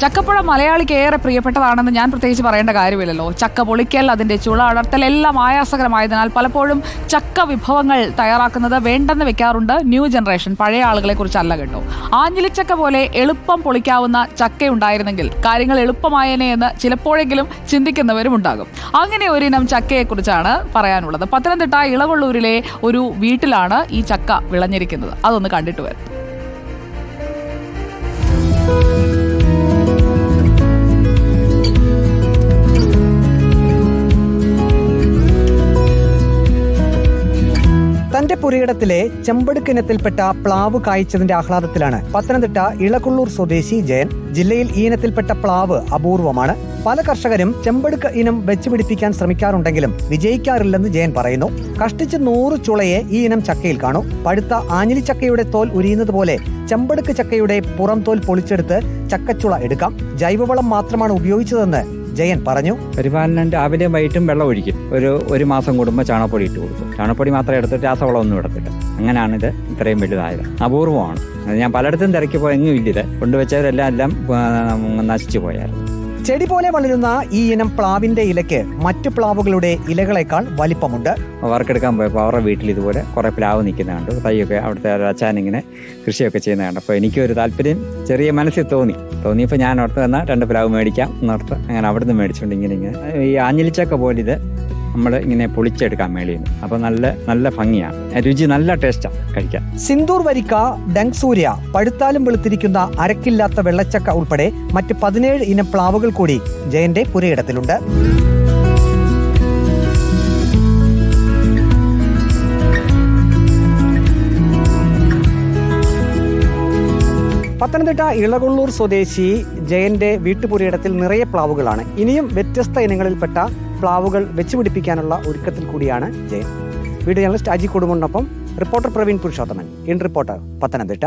ചക്കപ്പുഴ മലയാളിക്ക് ഏറെ പ്രിയപ്പെട്ടതാണെന്ന് ഞാൻ പ്രത്യേകിച്ച് പറയേണ്ട കാര്യമില്ലല്ലോ. ചക്ക പൊളിക്കൽ അതിന്റെ ചുള അടർത്തൽ എല്ലാം ആയാസകരമായതിനാൽ പലപ്പോഴും ചക്ക വിഭവങ്ങൾ തയ്യാറാക്കുന്നത് വേണ്ടെന്ന് വെക്കാറുണ്ട് ന്യൂ ജനറേഷൻ. പഴയ ആളുകളെ കുറിച്ചല്ല കേട്ടോ. ആഞ്ഞിലിച്ചക്ക പോലെ എളുപ്പം പൊളിക്കാവുന്ന ചക്കയുണ്ടായിരുന്നെങ്കിൽ കാര്യങ്ങൾ എളുപ്പമായേനെ എന്ന് ചിലപ്പോഴെങ്കിലും ചിന്തിക്കുന്നവരും ഉണ്ടാകും. അങ്ങനെ ഒരിനം ചക്കയെക്കുറിച്ചാണ് പറയാനുള്ളത്. പത്തനംതിട്ട ഇളവള്ളൂരിലെ ഒരു വീട്ടിലാണ് ഈ ചക്ക വിളഞ്ഞിരിക്കുന്നത്. അതൊന്ന് കണ്ടിട്ട് വരും. പുരയിടത്തിലെ ചെമ്പടുക്കിനത്തിൽപ്പെട്ട പ്ലാവ് കായ്ച്ചതിന്റെ ആഹ്ലാദത്തിലാണ് പത്തനംതിട്ട ഇളക്കുള്ളൂർ സ്വദേശി ജയൻ. ജില്ലയിൽ ഈ ഇനത്തിൽപ്പെട്ട പ്ലാവ് അപൂർവമാണ്. പല കർഷകരും ചെമ്പടുക്ക ഇനം വെച്ചുപിടിപ്പിക്കാൻ ശ്രമിക്കാറുണ്ടെങ്കിലും വിജയിക്കാറില്ലെന്ന് ജയൻ പറയുന്നു. കഷ്ടിച്ച് നൂറ് ചുളയെ ഈ ഇനം ചക്കയിൽ കാണൂ. പഴുത്ത ആഞ്ഞിലി ചക്കയുടെ തോൽ ഉരിയുന്നത് പോലെ ചെമ്പടുക്ക് ചക്കയുടെ പുറം തോൽ പൊളിച്ചെടുത്ത് ചക്കച്ചുള എടുക്കാം. ജൈവവളം മാത്രമാണ് ഉപയോഗിച്ചതെന്ന് ജയൻ പറഞ്ഞു പരിപാലനം രാവിലെയും വൈകിട്ടും വെള്ളം ഒഴിക്കും. ഒരു ഒരു മാസം കൂടുമ്പോൾ ചാണകപ്പൊടി ഇട്ട് കൊടുക്കും. ചാണകപ്പൊടി മാത്രം എടുത്തിട്ട് രാസവളം ഒന്നും ഇടത്തില്ല. അങ്ങനെയാണ് ഇത് ഇത്രയും വലുതായത്. അപൂർവമാണ്. ഞാൻ പലയിടത്തും തിരക്കിപ്പോൾ എങ്ങും ഇല്ലിത്. കൊണ്ടുവച്ചവരെല്ലാം എല്ലാം നശിച്ചു പോയായിരുന്നു. ചെടി പോലെ വളരുന്ന ഈ ഇനം പ്ലാവിന്റെ ഇലയ്ക്ക് മറ്റു പ്ലാവുകളുടെ ഇലകളെക്കാൾ വലിപ്പമുണ്ട്. വർക്കെടുക്കാൻ പോയപ്പോൾ അവരുടെ വീട്ടിൽ ഇതുപോലെ കുറേ പ്ലാവ് നിൽക്കുന്നുണ്ട്. തൈയൊക്കെ അവിടുത്തെ അച്ഛൻ ഇങ്ങനെ കൃഷിയൊക്കെ ചെയ്യുന്നതാണ്. അപ്പോൾ എനിക്കൊരു താല്പര്യം ചെറിയ മനസ്സിൽ തോന്നി. തോന്നിയപ്പോൾ ഞാൻ അവിടുത്തെ വന്നാൽ രണ്ട് പ്ലാവ് മേടിക്കാം എന്നോർത്ത് അങ്ങനെ അവിടുന്ന് മേടിച്ചുകൊണ്ട് ഇങ്ങനെ ഇങ്ങനെ. ഈ ആഞ്ഞിലിച്ചക്ക പോലെ ഇത് നമ്മൾ ഇങ്ങനെ പൊളിച്ചെടുക്കാം മേളിൽ നിന്ന് അപ്പോൾ നല്ല നല്ല ഭംഗിയാണ് രുചി നല്ല ടേസ്റ്റാണ് കഴിക്കാം സിന്ദൂർ വരിക്ക ഡങ്സൂര്യ പഴുത്താലും വെളുത്തിരിക്കുന്ന അരക്കില്ലാത്ത വെള്ളച്ചക്ക ഉൾപ്പെടെ മറ്റ് പതിനേഴ് ഇനം പ്ലാവുകൾ കൂടി ജയന്റെ പുരയിടത്തിലുണ്ട്. പത്തനംതിട്ട ഇളകൊള്ളൂർ സ്വദേശി ജയന്റെ വീട്ടുപുരയിടത്തിൽ നിറയെ പ്ലാവുകളാണ്. ഇനിയും വ്യത്യസ്ത ഇനങ്ങളിൽപ്പെട്ട പ്ലാവുകൾ വെച്ചുപിടിപ്പിക്കാനുള്ള ഒരുക്കത്തിൽ കൂടിയാണ് Jayan. Video journalist Aji കുടുംബനൊപ്പം reporter Praveen Purushothaman. In reporter Pathanamthitta.